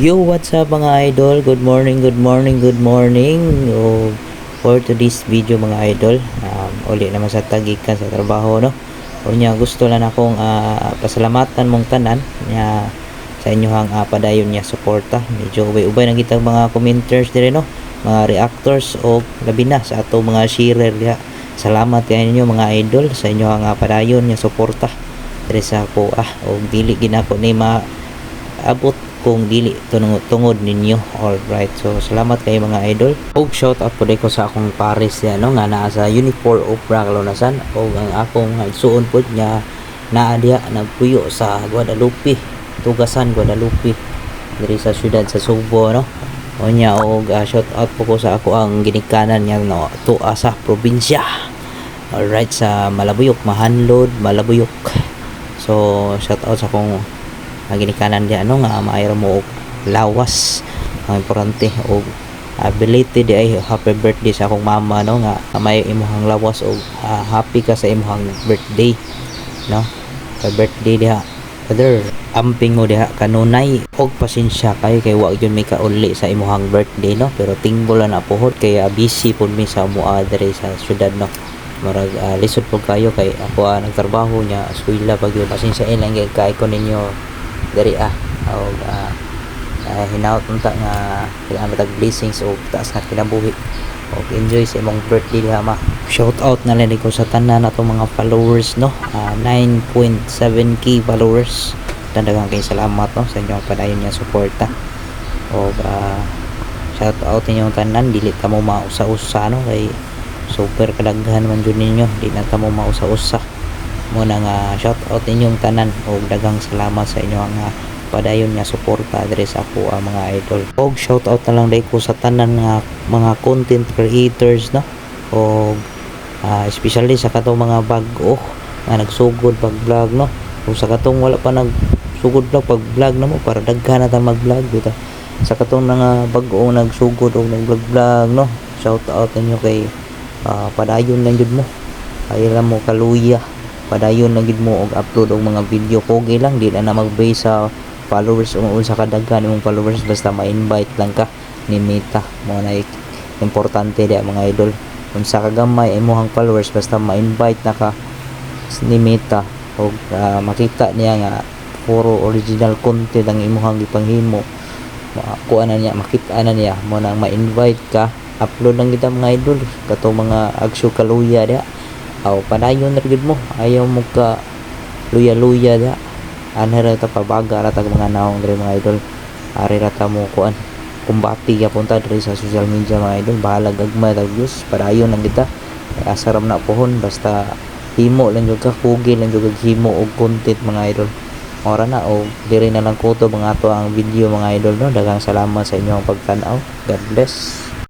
Yo, what's up mga idol? Good morning, good morning, good morning. O, for today's video mga idol, um, uli naman sa tagikan sa trabaho, no? O niya, gusto lang akong ah, pasalamatan mong tanan niya sa inyohang uh, padayon niya suporta. Medyo ubay-ubay na kitang mga commenters dire no? Mga reactors o labi na sa ato mga sharer diha. Salamat kay ninyo mga idol sa inyohang uh, padayon niya suporta. Dire sa ako ah, o dili ginako ni ma abot kung dili tungod, tungod ninyo. Alright so salamat kay mga idol. Og shout out po ko sa akong pares ya no nga naa sa uniform of Braclonasan og ang akong igsuon po niya naa diha nagpuyo sa Guadalupe Tugasan Guadalupe diri sa syudad sa Subo no. O niya og ah, shout out po ko sa ako ang ginikanan niya no tuwa sa probinsya. Alright sa Malabuyok Mahanlod Malabuyok. So shout out sa akong ginikanan di ano nga mayroon mo og lawas. Ang importante og ability di ay happy birthday sa akong mama no nga may imuhang lawas og ah, happy ka sa imuhang birthday no? Happy birthday diha other amping mo diha kanunay og pasensya kay kay wa gyud may kauli sa imuhang birthday no? Pero tinggol na puhod kay busy pud mi sa mua diri sa syudad no? Marag uh, lisod po kayo kay ako uh, nagtrabaho niya eskwela pag yun pasensya ilang kay ko ninyo diri ah. O uh, uh, hinaut unta nga kailangan matag blessings o taas nga kinabuhi. O enjoy sa imong birthday diha ma. Shout out na lang ko sa tanan nato mga followers no? Uh, 9.7k followers. Tandagang kay salamat no sa inyong padayon niya suporta. O uh, shout out ninyong tanan. Dili ta mo mausa-usa no? Kay super kadaghan man jud ninyo. Di na ta mo mausa-usa mo na nga shout out ninyong tanan o dagang salamat sa inyo nga padayon nga suporta diri sa ako ang mga idol. Og shout out na lang dai ko sa tanan nga mga content creators no? Og ah, especially sa katong mga bag-o nga nagsugod pag vlog no? Kung sa katong wala pa nagsugod vlog pag vlog na mo para daghan na ta mag vlog dito sa katong nga bag-o nagsugod og nag vlog vlog no? Shout out ninyo kay ah, padayon lang jud mo. Ay mo kaluya padayon lang gid mo og upload og mga video. Pogi lang di na na mag-base sa followers. O unsa ka imong followers basta ma-invite lang ka ni Meta mo na importante di mga idol. Unsa ka gamay imong followers basta ma-invite na ka ni Meta og ah, makita niya nga puro original content ang imong gipanghimo Ma- kuha na niya makita na niya. Mo nang ma-invite ka. Upload lang kita mga idol. Kato mga agsyo kaluya diha aw padayon na gid mo. Ayaw mo ka luya-luya da. Ana ra ta pabaga ra ta mga naong diri mga idol? Ari ra ta mo kuan. Kumbati ya punta diri sa social media mga idol. Bahala gagmay ta views padayon lang kita. Asaram na pohon. Basta himo lang jud ka kugi lang jud himo og content mga idol. Ora na o diri na lang ko to mga to ang video mga idol no? Daghang salamat sa inyong pagtan-aw. God bless